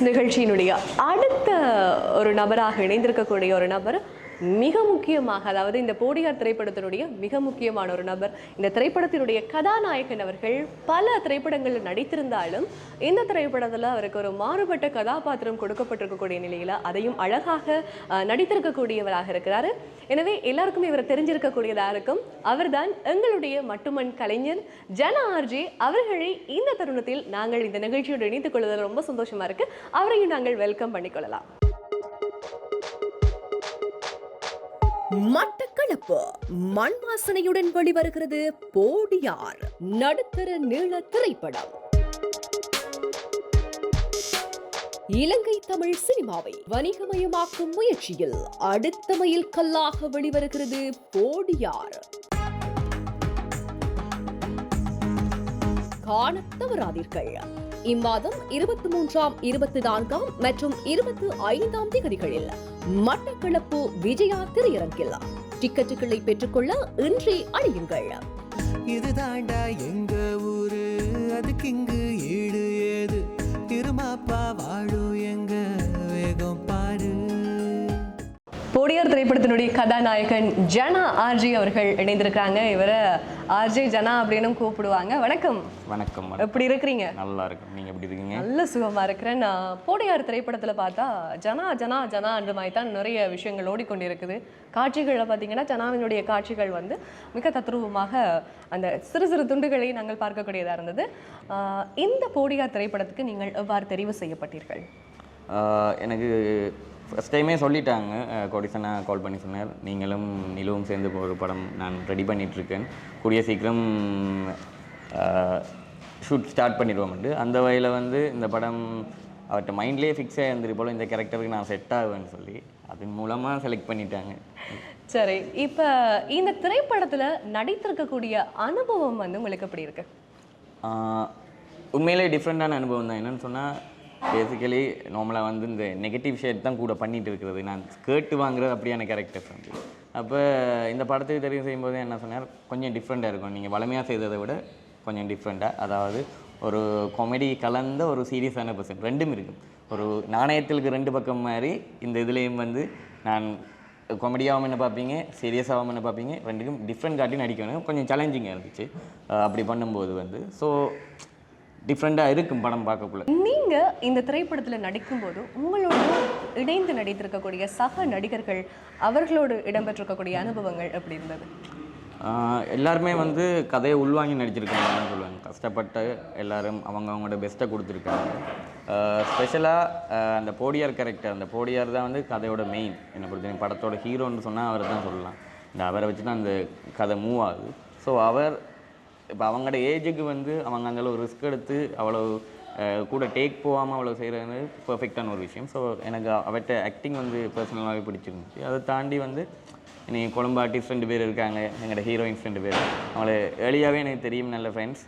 நிகழ்ச்சியினுடைய அடுத்த ஒரு நபராக இணைந்திருக்கக்கூடிய ஒரு நபர் மிக முக்கியமாக அதாவது இந்த போடியார் திரைப்படத்தினுடைய மிக முக்கியமான ஒரு நபர் இந்த திரைப்படத்தினுடைய கதாநாயகன் அவர்கள் பல திரைப்படங்களில் நடித்திருந்தாலும் இந்த திரைப்படத்தில் அவருக்கு ஒரு மாறுபட்ட கதாபாத்திரம் கொடுக்கப்பட்டிருக்கக்கூடிய நிலையில் அதையும் அழகாக நடித்திருக்கக்கூடியவராக இருக்கிறாரு. எனவே எல்லாருக்கும் இவர் தெரிஞ்சிருக்கக்கூடியதாக இருக்கும். அவர்தான் எங்களுடைய மட்டுமன் கலைஞர் ஜன ஆர்ஜி அவர்களை இந்த தருணத்தில் நாங்கள் இந்த நிகழ்ச்சியோடு இணைத்துக் கொள்வதில் ரொம்ப சந்தோஷமா இருக்கு. அவரையும் நாங்கள் வெல்கம் பண்ணிக்கொள்ளலாம் மட்டக்களப்பு. மண் வாசனையுடன் வெளிவருகிறது போடியார் நடுத்தர நீள திரைப்படம். இலங்கை தமிழ் சினிமாவை வணிகமயமாக்கும் முயற்சியில் அடுத்த மைல் கல்லாக வெளிவருகிறது போடியார். காண தவறாதீர்கள். இம்மாதம் இருபத்தி மூன்றாம் இருபத்தி நான்காம் மற்றும் இருபத்தி ஐந்தாம் தேதிகளில் மட்டக்களப்பு விஜயா திரையரங்கில். டிக்கெட்டுகளை பெற்றுக்கொள்ள இன்றே அணியுங்கள். இது தாண்டா எங்க ஊரு? அதுக்கு இங்கு ஈடு ஏது? திருமாப்பா வாழும் எங்க போடியார் திரைப்படத்தினுடைய கதாநாயகன் ஜனா ஆர்ஜி அவர்கள் இணைந்திருக்காங்க இவரை ஆர்ஜே ஜனா அப்படின்னு கூப்பிடுவாங்க. வணக்கம். வணக்கம். எப்படி இருக்கிறீங்க? நல்லா இருக்கும். நீங்க எப்படி இருக்கீங்க? நல்ல சுகமா இருக்கிறேன். நான் போடியார் திரைப்படத்துல பார்த்தா ஜனா ஜனா ஜனா என்ற மாதிரி தான் நிறைய விஷயங்கள் ஓடிக்கொண்டிருக்குது. காட்சிகளில் பார்த்தீங்கன்னா ஜனாவினுடைய காட்சிகள் வந்து மிக தத்ரூபமாக அந்த சிறு சிறு துண்டுகளை நாங்கள் பார்க்கக்கூடியதாக இருந்தது. இந்த போடியார் திரைப்படத்துக்கு நீங்கள் எவ்வாறு தெரிவு செய்யப்பட்டீர்கள்? எனக்கு ஃபஸ்ட் டைமே சொல்லிட்டாங்க. கோடிசனா கால் பண்ணி சொன்னார். நீங்களும் நிலுவும் சேர்ந்து ஒரு படம் நான் ரெடி பண்ணிகிட்ருக்கேன் கூடிய சீக்கிரம் ஷூட் ஸ்டார்ட் பண்ணிடுவோம்ட்டு அந்த வகையில் வந்து இந்த படம் அவர்கிட்ட மைண்ட்லேயே ஃபிக்ஸ் ஆகிருந்துரு போல் இந்த கேரக்டருக்கு நான் செட் ஆகுவேன்னு சொல்லி அதன் மூலமாக செலக்ட் பண்ணிட்டாங்க. சரி. இப்போ இந்த திரைப்படத்துல நடித்திருக்கக்கூடிய அனுபவம் வந்து உங்களுக்கு எப்படி இருக்கு? உண்மையிலே டிஃப்ரெண்ட்டான அனுபவம் தான். என்னன்னு சொன்னால் பேசிக்கலி நார்மலாக வந்து இந்த நெகட்டிவ் ஷேட் தான் கூட பண்ணிட்டு இருக்கிறது. நான் கேட்டு வாங்குறது அப்படியான கேரக்டர்ஸ் வந்து அப்போ இந்த படத்துக்கு தெரிவு செய்யும்போது என்ன சொன்னார்? கொஞ்சம் டிஃப்ரெண்ட்டாக இருக்கும். நீங்கள் வளமையாக செய்ததை விட கொஞ்சம் டிஃப்ரெண்ட்டாக அதாவது ஒரு காமெடி கலந்த ஒரு சீரியஸான பர்சன் ரெண்டும் இருக்கும். ஒரு நாணயத்திற்கு ரெண்டு பக்கம் மாதிரி இந்த இதுலேயும் வந்து நான் காமெடியாகவும் என்ன பார்ப்பீங்க சீரியஸாகவும் என்ன பார்ப்பீங்க ரெண்டுக்கும் டிஃப்ரெண்ட் காட்டி நடிக்கணும் கொஞ்சம் சேலஞ்சிங்காக இருந்துச்சு. அப்படி பண்ணும்போது வந்து. ஸோ டிஃப்ரெண்ட்டாக இருக்கும் படம் பார்க்கக்குள்ள. நீங்க இந்த திரைப்படத்துல நடிக்கும்போது உங்களோட இணைந்து நடித்திருக்கக்கூடிய சக நடிகர்கள் அவர்களோடு இடம்பெற்றிருக்கக்கூடிய அனுபவங்கள் எப்படி இருந்தது? எல்லாருமே வந்து கதையை உள்வாங்கி நடிச்சிருக்காங்கன்னு சொல்லுவாங்க. கஷ்டப்பட்டு எல்லாரும் அவங்க அவங்களோட பெஸ்ட்டை கொடுத்துருக்காங்க ஸ்பெஷலாக அந்த போடியார் கேரக்டர் அந்த போடியார் தான் வந்து கதையோட மெயின் என்னை பொறுத்த படத்தோட ஹீரோன்னு சொன்னால் அவரை தான் சொல்லலாம். இந்த அவரை வச்சு தான் அந்த கதை மூவ் ஆகுது. ஸோ அவர் இப்போ அவங்களோட ஏஜுக்கு வந்து அவங்க அந்த அளவு ரிஸ்க் எடுத்து அவ்வளோ கூட டேக் போகாமல் அவ்வளோ செய்கிறது பர்ஃபெக்டான ஒரு விஷயம். ஸோ எனக்கு அவட்ட ஆக்டிங் வந்து பர்சனலாகவே பிடிச்சிருந்துச்சு. அதை தாண்டி வந்து நீ கொழும்பு ஆர்டிஸ்ட் ரெண்டு பேர் இருக்காங்க எங்களோட ஹீரோயின்ஸ் ரெண்டு பேர். அவங்கள ஏர்லியாகவே எனக்கு தெரியும் நல்ல ஃப்ரெண்ட்ஸ்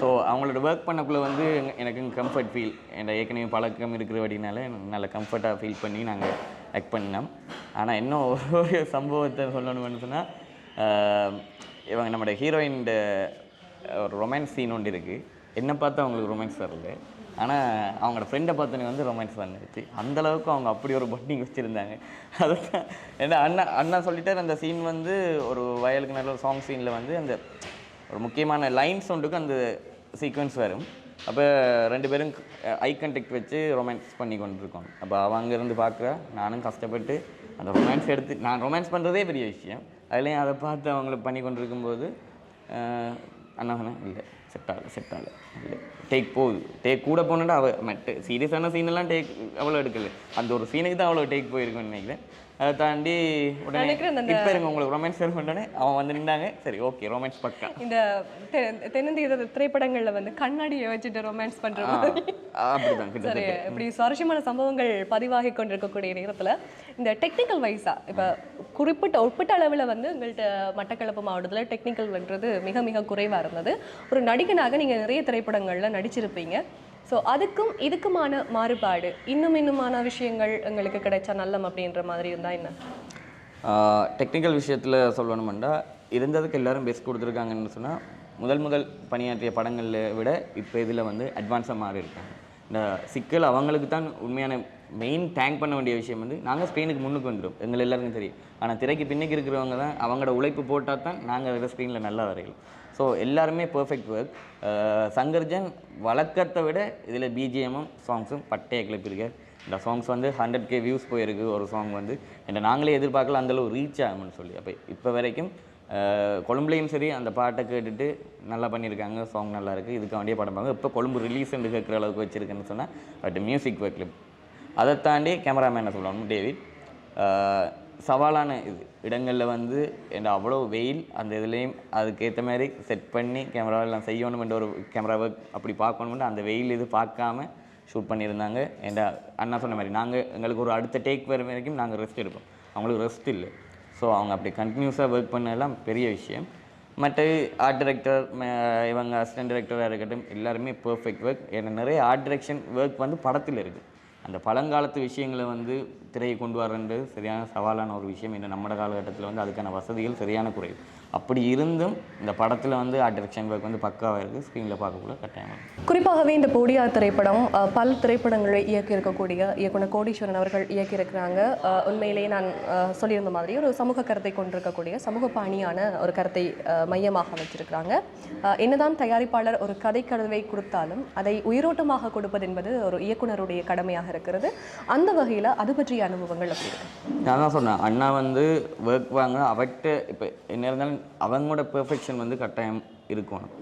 ஸோ அவங்களோட ஒர்க் பண்ணக்குள்ளே வந்து எனக்கு கம்ஃபர்ட் ஃபீல் என் ஏற்கனவே பழக்கம் இருக்கிறபடினால எனக்கு நல்ல கம்ஃபர்ட்டாக ஃபீல் பண்ணி நாங்கள் ஆக்ட் பண்ணோம் ஆனால் இன்னும் ஒரு ஒரு சம்பவத்தை சொல்லணும்னு சொன்னால் இவங்க நம்மளோட ஹீரோயின் ஒரு ரொமான்ஸ் சீன் ஒன்று இருக்குது என்ன பார்த்து அவங்களுக்கு ரொமான்ஸ் வரல. ஆனால் அவங்களோட ஃப்ரெண்டை பார்த்தோன்னே வந்து ரொமான்ஸ் வந்துருச்சு. அந்தளவுக்கு அவங்க அப்படி ஒரு பட்டிங் வச்சுருந்தாங்க. அதுதான். ஏன்னா அண்ணா அண்ணா சொல்லிட்டார் அந்த சீன் வந்து ஒரு வயலுக்கு நல்ல ஒரு சாங் சீனில் வந்து அந்த ஒரு முக்கியமான லைன்ஸ் ஒன்றுக்கும் அந்த சீக்வன்ஸ் வரும். அப்போ ரெண்டு பேரும் ஐ கான்டாக்ட் வச்சு ரொமான்ஸ் பண்ணி கொண்டிருக்கோம். அப்போ அவ அங்கேருந்து பார்க்குறா நானும் கஷ்டப்பட்டு அந்த ரொமான்ஸ் எடுத்து நான் ரொமான்ஸ் பண்ணுறதே பெரிய விஷயம். அதுலேயும் அதை பார்த்து அவங்கள பண்ணி கொண்டிருக்கும்போது அண்ணா சொன்னேன் இல்லை செட் ஆகல செட் ஆகல இல்லை டேக் போகுது டேக் கூட போனோன்னா அவள் மெட்டு சீரியஸான சீனெல்லாம் டேக் அவ்வளோ எடுக்கல. அந்த ஒரு சீனுக்கு தான் அவ்வளோ டேக் போயிருக்குன்னு நினைக்கிறேன். அதை தாண்டி உடனே இப்போ இருங்க உங்களுக்கு ரொமான்ஸ் பண்ணோடனே அவன் வந்து நின்றாங்க. சரி ஓகே ரொமான்ஸ் பக்கா. இந்த தென்னிந்திய திரைப்படங்கள்ல வந்து கண்ணாடியை வச்சுட்டு ரொமான்ஸ் மாதிரி. அப்படிதான் சரி இப்படி சுவாரஸ்யமான சம்பவங்கள் பதிவாகி கொண்டிருக்கக்கூடிய நேரத்துல இந்த டெக்னிக்கல் வைஸா இப்ப குறிப்பிட்ட ஒப்பிட்ட அளவில் வந்து எங்கள்கிட்ட மட்டக்களப்பு மாவட்டத்தில் டெக்னிக்கல்ன்றது மிக மிக குறைவாக இருந்தது. ஒரு நடிகனாக நீங்கள் நிறைய திரைப்படங்களில் நடிச்சிருப்பீங்க. ஸோ அதுக்கும் இதுக்குமான மாறுபாடு இன்னும் இன்னுமான விஷயங்கள் எங்களுக்கு கிடைச்சா நல்லம் அப்படின்ற மாதிரி இருந்தால் என்ன? டெக்னிக்கல் விஷயத்தில் சொல்லணுமெண்டா இருந்ததுக்கு எல்லாரும் பெஸ்ட் கொடுத்துருக்காங்கன்னு சொன்னால் முதல் முதல் பணியாற்றிய படங்களை விட இப்போ இதில் வந்து அட்வான்ஸாக மாறி இருக்காங்க இந்த சிக்கல் அவங்களுக்கு தான் உண்மையான மெயின் டேங்க் பண்ண வேண்டிய விஷயம் வந்து நாங்கள் ஸ்க்ரீனுக்கு முன்னுக்கு வந்துடும் எங்கள் எல்லாருக்கும் தெரியும். ஆனால் திரைக்கு பின்னுக்கு இருக்கிறவங்க தான் அவங்களோட உழைப்பு போட்டால் தான் நாங்கள் அதில் ஸ்க்ரீனில் நல்லா வரையலாம். ஸோ எல்லாருமே பர்ஃபெக்ட் ஒர்க் சங்கர்ஜன் வழக்கத்தை விட இதில் பிஜிஎம்மும் சாங்ஸும் பட்டையை கிளப்பியிருக்கார். இந்த சாங்ஸ் வந்து ஹண்ட்ரட் கே வியூஸ் போயிருக்கு ஒரு சாங் வந்து. என்ன நாங்களே எதிர்பார்க்கல அந்தளவு ரீச் ஆகும்னு சொல்லி. அப்போ இப்போ வரைக்கும் கொழும்புலேயும் கொழும்புலையும் சரி அந்த பாட்டை கேட்டுட்டு நல்லா பண்ணியிருக்காங்க சாங் நல்லா இருக்குது இதுக்கு வேண்டிய படம் பார்க்க இப்போ கொழும்பு ரிலீஸ் கேட்குற அளவுக்கு வச்சுருக்குன்னு சொன்னால் பட் மியூசிக் ஒர்க் அதை தாண்டி கேமராமேனை சொல்லணும் டேவிட் சவாலான இது. இடங்களில் வந்து என்ன அவ்வளோ வெயில் அந்த இதுலேயும் அதுக்கேற்ற மாதிரி செட் பண்ணி கேமராவெல்லாம் செய்யணுமென்ற ஒரு கேமரா ஒர்க் அப்படி பார்க்கணுமென்று அந்த வெயில் இது பார்க்காம ஷூட் பண்ணியிருந்தாங்க. என் அண்ணா சொன்ன மாதிரி நாங்கள் எங்களுக்கு ஒரு அடுத்த டேக் வர வரைக்கும் நாங்கள் ரெஸ்ட் எடுப்போம். அவங்களுக்கு ரெஸ்ட் இல்லை. ஸோ அவங்க அப்படி கண்டினியூஸாக ஒர்க் பண்ணதெல்லாம் பெரிய விஷயம். மற்ற ஆர்ட் டிரெக்டர் இவங்க அசிஸ்டன்ட் டிரெக்டராக இருக்கட்டும் எல்லாருமே பெர்ஃபெக்ட் ஒர்க் ஏன்னா நிறைய ஆர்ட் டிரெக்ஷன் ஒர்க் வந்து படத்தில் இருக்குது அந்த பழங்காலத்து விஷயங்களை வந்து திரையை கொண்டு வரன்றது சரியான சவாலான ஒரு விஷயம். இன்னும் நம்ம காலகட்டத்தில் வந்து அதுக்கான வசதிகள் சரியான குறைவு. அப்படி இருந்தும் இந்த படத்தில் வந்து ஆர்ட் டைரக்ஷன் ஒர்க் வந்து பக்காவாக இருக்குது ஸ்க்ரீனில் பார்க்கக்குள்ள கட்டாயமாக இருக்கு. குறிப்பாகவே இந்த போடியார் திரைப்படம் பல திரைப்படங்களை இயக்கியிருக்கக்கூடிய இயக்குனர் கோடீஸ்வரன் அவர்கள் இயக்கியிருக்கிறாங்க. உண்மையிலேயே நான் சொல்லியிருந்த மாதிரி ஒரு சமூக கருத்தை கொண்டிருக்கக்கூடிய சமூக பாணியான ஒரு கருத்தை மையமாக வச்சிருக்கிறாங்க என்னதான் தயாரிப்பாளர் ஒரு கதைக்கதவை கொடுத்தாலும் அதை உயிரோட்டமாக கொடுப்பது என்பது ஒரு இயக்குனருடைய கடமையாக இருக்கிறது. அந்த வகையில் அது பற்றிய அனுபவங்கள் அப்படி இருக்கு. நான் தான் சொன்னேன் அண்ணா வந்து ஒர்க் வாங்க அவர்கிட்ட இப்போ என்ன இருந்தாலும் அவங்களோட பெர்ஃபெக்ஷன் வந்து கட்டாயம் இருக்கணும்.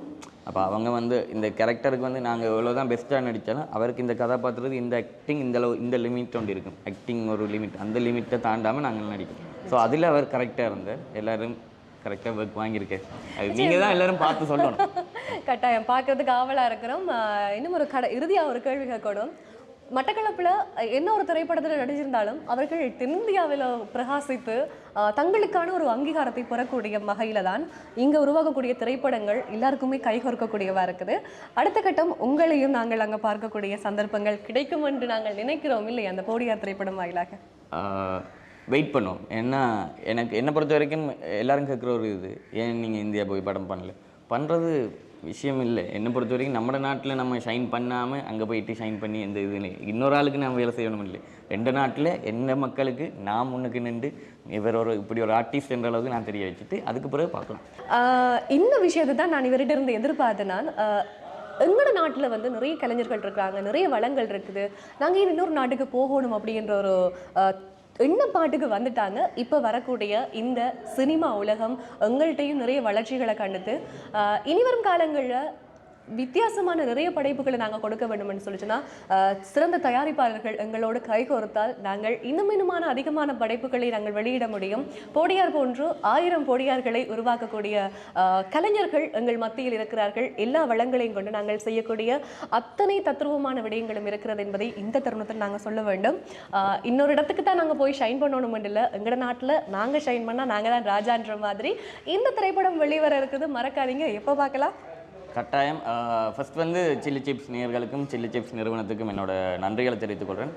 அப்போ அவங்க வந்து இந்த கேரக்டருக்கு வந்து நாங்கள் எவ்வளோ தான் பெஸ்ட்டாக நடித்தாலும் அவருக்கு இந்த கதாபாத்திரத்துக்கு இந்த ஆக்டிங் இந்த அளவு இந்த லிமிட் ஒன்று இருக்கும். ஆக்டிங் ஒரு லிமிட் அந்த லிமிட்டை தாண்டாமல் நாங்கள் நடிக்கணும் ஸோ அதில் அவர் கரெக்டாக இருந்தார். எல்லாரும் கரெக்டாக ஒர்க் வாங்கியிருக்காரு அது நீங்கள் தான் எல்லாரும் பார்த்து சொல்லணும். கட்டாயம். பார்க்கறதுக்கு ஆவலாக இருக்கிறோம். இன்னும் ஒரு கடை இறுதியாக ஒரு கேள்வி கேட்கணும். மட்டக்களப்பில் என்ன ஒரு திரைப்படத்தில் நடிச்சிருந்தாலும் அவர்கள் தென்னிந்தியாவில் பிரகாசித்து தங்களுக்கான ஒரு அங்கீகாரத்தை பெறக்கூடிய வகையில தான் இங்கே உருவாகக்கூடிய திரைப்படங்கள் எல்லாருக்குமே கைகோர்க்கக்கூடியவா இருக்குது. அடுத்த கட்டம் உங்களையும் நாங்கள் அங்கே பார்க்கக்கூடிய சந்தர்ப்பங்கள் கிடைக்கும் என்று நாங்கள் நினைக்கிறோம் இல்லை அந்த போடியார் திரைப்படம் வாயிலாக. வெயிட் பண்ணோம் ஏன்னா எனக்கு என்னை பொறுத்த வரைக்கும் எல்லாரும் கேட்குற ஒரு இது ஏன் நீங்கள் இந்தியா போய் படம் பண்ணல? பண்ணுறது விஷயம் இல்லை. என்னை பொறுத்த வரைக்கும் நம்ம நாட்டில் நம்ம ஷைன் பண்ணாமல் அங்கே போயிட்டு ஷைன் பண்ணி எந்த இது இல்லை. இன்னொரு ஆளுக்கு நான் வேலை செய்யணும் இல்லை. ரெண்டு நாட்டில் எந்த மக்களுக்கு நான் முன்னுக்கு நின்று இவர் ஒரு இப்படி ஒரு ஆர்டிஸ்ட் என்ற அளவுக்கு நான் தெரிய வச்சுட்டு அதுக்கு பிறகு பார்க்கலாம். இந்த விஷயத்தை தான் நான் இவர்கிட்ட இருந்து எதிர்பார்த்தேனா எங்களோட நாட்டில் வந்து நிறைய கலைஞர்கள் இருக்கிறாங்க நிறைய வளங்கள் இருக்குது. நாங்கள் இன்னொரு நாட்டுக்கு போகணும் அப்படின்ற ஒரு என்ன பாட்டுக்கு வந்துட்டாங்க? இப்போ வரக்கூடிய இந்த சினிமா உலகம் எங்கள்கிட்டையும் நிறைய வளர்ச்சிகளை கண்டுத்து இனி வரும் காலங்களில் வித்தியாசமான நிறைய படைப்புகளை நாங்கள் கொடுக்க வேண்டும்னு சொல்லிச்சுன்னா சிறந்த தயாரிப்பாளர்கள் எங்களோடு கைகோர்த்தால் நாங்கள் இன்னும் இன்னுமான அதிகமான படைப்புகளை நாங்கள் வெளியிட முடியும். போடியார் போன்று ஆயிரம் போடியார்களை உருவாக்கக்கூடிய கலைஞர்கள் எங்கள் மத்தியில் இருக்கிறார்கள். எல்லா வளங்களையும் கொண்டு நாங்கள் செய்யக்கூடிய அத்தனை தத்ரூபமான விடயங்களும் இருக்கிறது என்பதை இந்த தருணத்தில் நாங்கள் சொல்ல வேண்டும். இன்னொரு இடத்துக்கு தான் நாங்கள் போய் ஷைன் பண்ணணும் இல்லை. எங்களோட நாட்டில் நாங்கள் ஷைன் பண்ணால் நாங்கள் தான் ராஜான்ற மாதிரி இந்த திரைப்படம் வெளிவர இருக்குது. மறக்காதீங்க. எப்போ பார்க்கலாம்? கட்டாயம். ஃபஸ்ட் வந்து சில்லி சிப்ஸ் நேர்களுக்கும் சில்லி சிப்ஸ் நிறுவனத்துக்கும் என்னோட நன்றிகளை தெரிவித்துக் கொள்கிறேன்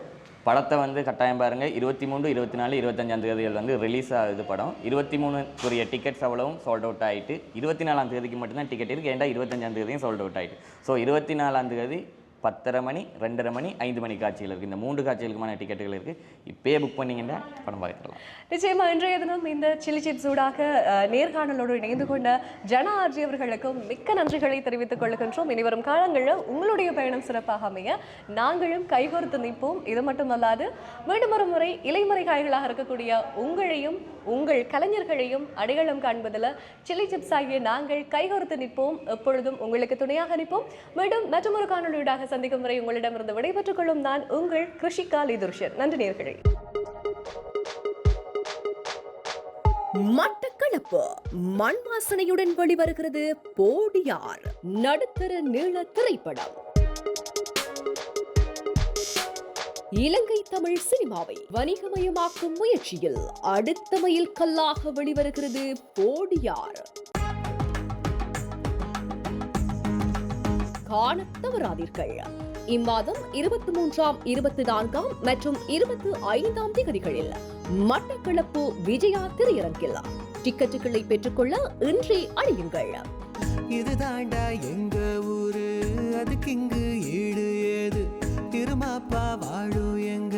படத்தை வந்து கட்டாயம் பாருங்கள் இருபத்தி மூணு இருபத்தி நாலு இருபத்தஞ்சாம் தேதிகள் வந்து ரிலீஸ் ஆகுது படம். இருபத்தி மூணுக்குரிய டிக்கெட்ஸ் அவ்வளவும் சோல்ட் அவுட் ஆகிட்டு இருபத்தி நாலாம் தேதிக்கு மட்டும்தான் டிக்கெட் இருக்குது ஏன்டா இருபத்தஞ்சாம் தேதியும் சோல்ட் அவுட் ஆகிட்டு ஸோ இருபத்தி நாலாம் தேதி பத்தரை மணி ரெண்டரை மணி ஐந்து மணி காட்சிகள் இருக்குது இந்த மூன்று காட்சிகளுக்குமான டிக்கெட்டுகள் இருக்குது இப்போயே புக் பண்ணிங்கன்னா படம் பார்க்கலாம் நிச்சயமாக இன்றைய தினம் இந்த சில்லி சிப்ஸ் ஊடாக நேர்காணலோடு இணைந்து கொண்ட ஜன ஆர்ஜி அவர்களுக்கும் மிக்க நன்றிகளை தெரிவித்துக் கொள்கின்றோம். இனிவரும் காலங்களில் உங்களுடைய பயணம் சிறப்பாக அமைய நாங்களும் கைகோர்த்து நிற்போம். இது மட்டுமல்லாது மீண்டும் ஒரு முறை இலைமறை காய்களாக இருக்கக்கூடிய உங்களையும் உங்கள் கலைஞர்களையும் அடையாளம் காண்பதில் சில்லி சிப்ஸ் ஆகிய நாங்கள் கைகோர்த்து நிற்போம். எப்பொழுதும் உங்களுக்கு துணையாக நிற்போம். மீண்டும் மற்றொரு காணொலியூடாக சந்திக்கும் வரை உங்களிடமிருந்து விடைபெற்றுக் கொள்ளும் நான் உங்கள் கிருஷிகா லிதுர்ஷன் நன்றி நேர்களை. மட்டக்களப்பு மண் வாசனையுடன் வெளிவருகிறது போடியார் நடுத்தர நீள திரைப்படம். இலங்கை தமிழ் சினிமாவை வணிகமயமாக்கும் முயற்சியில் அடுத்த மைல் கல்லாக வெளிவருகிறது போடியார். காண தவறாதீர்கள். இம்மாதம் இருபத்தி மூன்றாம் இருபத்தி நான்காம் மற்றும் இருபத்தி ஐந்தாம் தேதிகளில் மட்டக்களப்பு விஜயா திரையரங்கில் டிக்கெட்டுகளை பெற்றுக்கொள்ள இன்றே அணியுங்கள். இது தாண்டா எங்க ஊரு? அதுக்கு இங்கு ஏழு திருமாப்பா இருமாப்பா வாழும் எங்க?